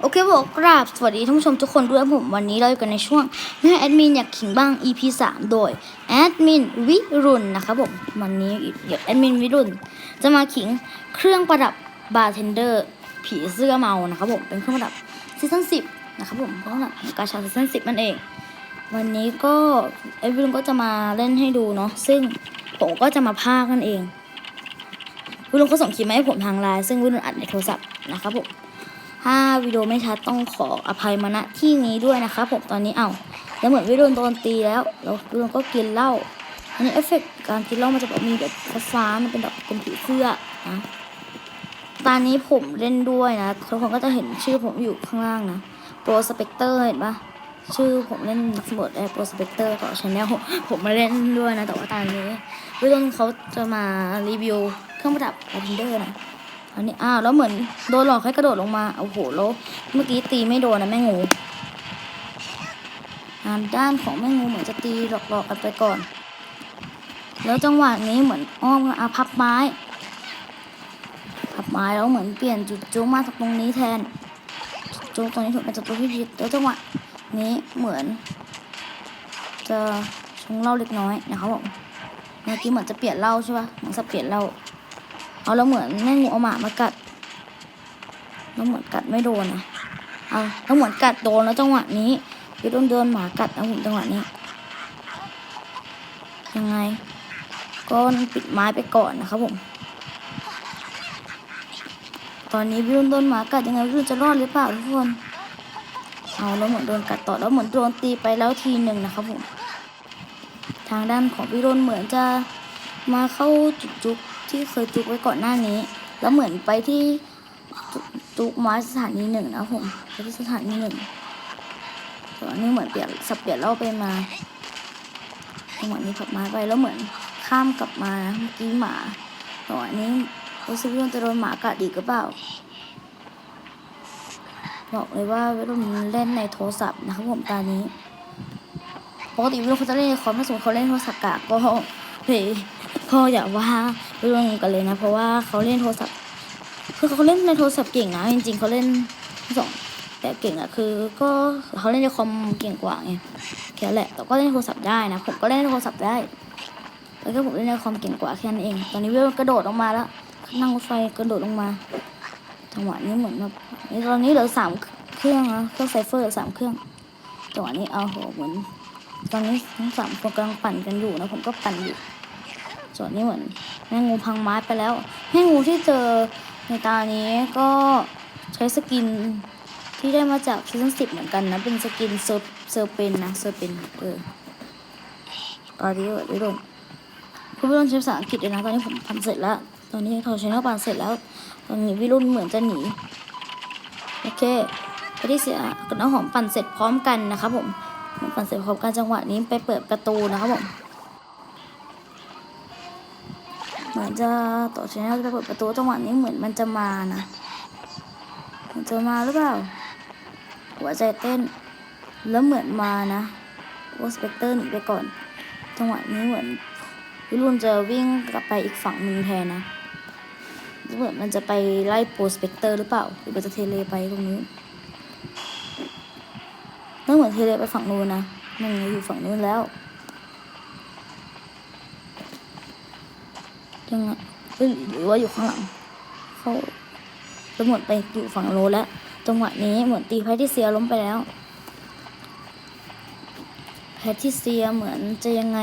โอเคบอกกราบ สวัสดีท่านผู้ชมทุกคนด้วยผมวันนี้เราอยู่กันในช่วงแม่แอดมินอยากขิงบ้าง EP 3 โดยแอดมินวิรุณนะครับผมวันนี้เดี๋ยวแอดมินวิรุณจะมาขิงเครื่องประดับบาร์เทนเดอร์ผีเสื้อเมานะครับผมเป็นเครื่องประดับซีซั่น10นะครับผมเครื่องประดับกาชาซีซั่น10นั่นเอง วันนี้ก็แอดมินก็จะมาเล่นให้ดูเนาะซึ่งผมก็จะมาพากนั่นเองวิรุณก็ส่งคลิปมาให้ผมทางไลน์ซึ่งวิรุณอัดในโทรศัพท์นะครับผม ถ้าวิดีโอไม่ชัดต้องขออภัยมาณที่นี้ด้วยนะครับผมตอนนี้เอาแล้วเหมือนวิโดนโดนตีแล้วแล้ววิโดนก็กินเหล้าอันนี้เอฟเฟกต์การกินเหล้ามันจะแบบมีแบบฟ้ามันเป็นแบบเป็นผีเสื้อนะตอนนี้ผมเล่นด้วยนะทุกคนก็จะเห็นชื่อผมอยู่ข้างล่างนะโปรสเปกเตอร์เห็นปะชื่อผมเล่นนักสำรวจไอ้โปรสเปกเตอร์ต่อชแนลผมมาเล่นด้วยนะแต่ว่าตอนนี้วิโดนเขาจะมารีวิวเครื่องประดับอาร์เทนเดอร์นะ อันนี้อ้าวแล้วเหมือนโดนหลอกให้กระโดดลงมาโอ้โหแล้วเมื่อกี้ตีไม่โดนนะแม่งูอ่าด้านของแม่งูเหมือนจะตีหลอกๆกันไปก่อน แล้วจังหวะนี้เหมือนอ้อมอาพับไม้ พับไม้แล้วเหมือนเปลี่ยนจุดจุกมาจากตรงนี้แทนจุดจุกตรงนี้ถูกเป็นจุดจุกที่ผิดแล้วจังหวะนี้เหมือน จะชงเล้าเล็กน้อยนะครับผมเมื่อกี้เหมือนจะเปลี่ยนเล้าใช่ปะเหมือนจะเปลี่ยนเล้า เอาแล้วเหมือนแม่งูเอาหมามากัดแล้วเหมือนกัดไม่โดนนะเอาแล้วเหมือนกัดโดนแล้วจังหวะนี้พี่โดนโดนหมากัดนะผมจังหวะนี้ ยังไงก็ปิดไม้ไปก่อนนะครับผม ตอนนี้พี่โดนโดนหมากัดยังไงพี่โดนจะรอดหรือเปล่าทุกคนเอาแล้วเหมือนโดนกัดต่อแล้วเหมือนโดนตีไปแล้วทีหนึ่งนะครับผม ทางด้านของพี่โดนเหมือนจะมาเข้าจุดจุก ที่เคยจุกไว้ก่อนหน้านี้ แล้วเหมือนไปที่จุกม้สถานีหนึ่งนะผมไปที่สถานีหนึ่งตอนนี้เหมือนเปลี่ยนสับเปลี่ยนรอบไปมาจังหวะนี้ขับม้ไปแล้วเหมือนข้ามกลับมาเมื่อกี้หมาจังหวนี้รู้สึกว่าจะโดนหมากัดอีกหรือเปล่าบอกเลยว่าเวลามันเล่นในโทรศัพท์นะครับผมตอนนี้ปกติวิโรเขาจะเล่นในคอมถ้าสมมติเขาเล่นโทรศัพท์กากก็ เฮ้ยก็อย่าว่าเรื่องกันเลยนะ เพราะว่าเขาเล่นโทรศัพท์ คือเขาเล่นในโทรศัพท์เก่งนะ จริง ๆเขาเล่นสองแต่เก่งอะคือ ก็เขาเล่นในคอมเก่งกว่าไงแค่แหละแต่ก็เล่นโทรศัพท์ได้นะผมก็เล่นโทรศัพท์ได้แล้วก็ผมเล่นในคอมเก่งกว่าแค่นั้นเอง ตอนนี้วิโรกระโดดลงมาแล้วนั่งรถไฟกระโดดลงมาจังหวะนี้เหมือนแบบตอนนี้เหลือสามเครื่องนะเครื่องไซเฟอร์เหลือสามเครื่องจังหวะนี้เอาโหเหมือนตอนนี้ทั้งสามคนกำลังปั่นกันอยู่นะผมก็ปั่นอยู่ ส่วนนี้เหมือนแม่งูพังไม้ไปแล้วแม่งูที่เจอในตานี้ก็ใช้สกินที่ได้มาจากซีซั่นสิบเหมือนกันนะ เป็นสกินเซอร์เซอร์เป็นนะเซอร์เป็นเออตอนนี้วิโรนคุณวิโรนใช้ภาษาอังกฤษเลยนะ ตอนนี้ผมทำเสร็จแล้ว ตอนนี้เขาใช้น้าปั่นเสร็จแล้ว ตอนนี้วิรุณเหมือนจะหนี โอเคไปที่เสียกับน้องหอมปั่นเสร็จพร้อมกันนะครับผมมันปั่นเสร็จพร้อมกันจังหวะนี้ไปเปิดประตูนะครับผม เหมือนจะต่อชแนลจะเปิดประตูจังหวะนี้เหมือนมันจะมานะมันจะมาหรือเปล่า หัวใจเต้น แล้วเหมือนมานะโอสเปกเตอร์หนีไปก่อน จังหวะนี้เหมือนวิรุณจะวิ่งกลับไปอีกฝั่งหนึ่งแทนนะเหมือนมันจะไปไล่โปรสเปกเตอร์หรือเปล่าหรือมันจะเทเลไปตรงนี้ไม่เหมือนเทเลไปฝั่งนู้นนะมันอยู่ฝั่งนู้นแล้ว ยังไงเอ้ยหรือว่าอยู่ข้างหลังเขาตำรวจไปอยู่ฝั่งโน้นแล้วจังหวะนี้เหมือนตีแพทิเซียล้มไปแล้ว แพทิเซียเหมือนจะยังไง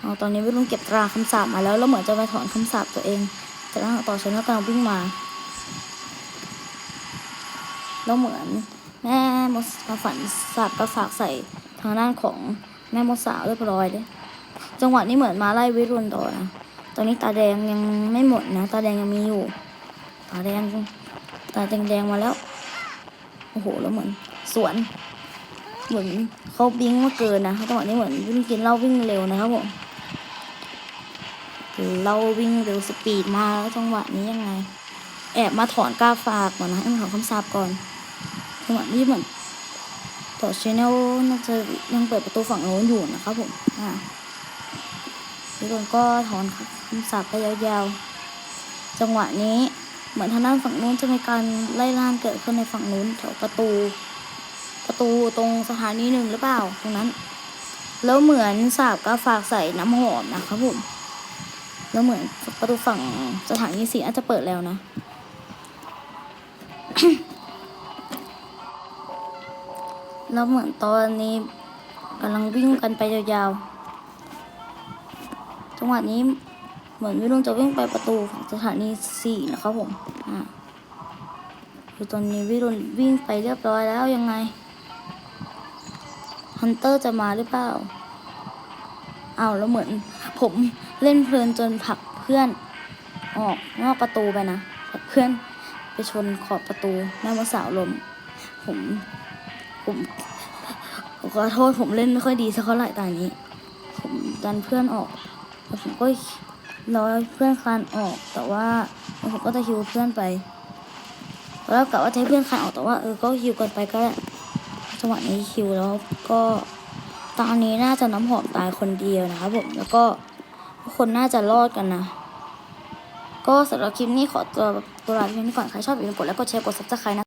เอาตอนนี้ไม่รู้เก็บตราคำสาปมาแล้วแล้วเหมือนจะไปถอนคำสาปตัวเอง แต่แล้วต่อฉันก็กำลังวิ่งมาแล้วเหมือนแม่มดมาฝันสาบกระฝากใส่ทางด้านของแม่มดสาวเรียบร้อยเลย จังหวะนี้เหมือนมาไล่วิรุณต่อนะ ตอนนี้ตาแดงยังไม่หมดนะ ตาแดงยังมีอยู่ ตาแดง ตาแดงแดงมาแล้ว โอ้โห แล้วเหมือน สวน เหมือนเขาบิงมาเกินนะจังหวะนี้เหมือนวิ่งกินเหล้าวิ่งเร็วนะครับผมเราวิ่งเร็วสปีดมาแล้วจังหวะนี้ยังไง แอบมาถอนกล้าฝากก่อนนะให้มันถอนคำสาปก่อนจังหวะนี้เหมือนต่อชแนลน่าจะยังเปิดประตูฝั่งโน้นอยู่นะครับผม อ่า ทุกคนก็ถอนคำสาปไปยาวๆ จังหวะนี้เหมือนทางด้านฝั่งนู้นจะมีการไล่ล่าเกิดขึ้นในฝั่งนู้นแถวประตู ประตูตรงสถานีหนึ่งหรือเปล่าตรงนั้น แล้วเหมือนสาบก็ฝากใส่น้ำหอมนะครับผมแล้วเหมือนประตูฝั่งสถานีสี่อาจจะเปิดแล้วนะแล้วเหมือนตอนนี้กำลังวิ่งกันไปยาวๆ จังหวะนี้เหมือนวิรุณจะวิ่งไปประตูของสถานีสี่นะครับผม อ่าคือตอนนี้วิรุณวิ่งไปเรียบร้อยแล้วยังไง ฮันเตอร์จะมาหรือเปล่าเอาแล้วเหมือนผมเล่นเพลินจนผลักเพื่อน ออกนอกประตูไปนะผลักเพื่อนไปชนขอบประตูแม่ว่าสาวลม ผมผมขอโทษผมเล่นไม่ค่อยดีสักเท่าไหร่ตอนนี้ ผมดันเพื่อนออก ผมก็รอเพื่อนคลานออก แต่ว่าผมก็จะฮิวเพื่อนไปตอนแรกกะว่าจะให้เพื่อนคลานออกแต่ว่าเออก็ฮิวกันไปก็ได้จังหวะนี้ฮิวแล้วก็ตอนนี้น่าจะน้ำหอมตายคนเดียวนะครับผมแล้วก็คนน่าจะรอดกันนะ ก็สำหรับคลิปนี้ขอตัวตัวลาไปก่อนใครชอบอย่าลืมกดไลค์กดแชร์กดซับสไครต์นะ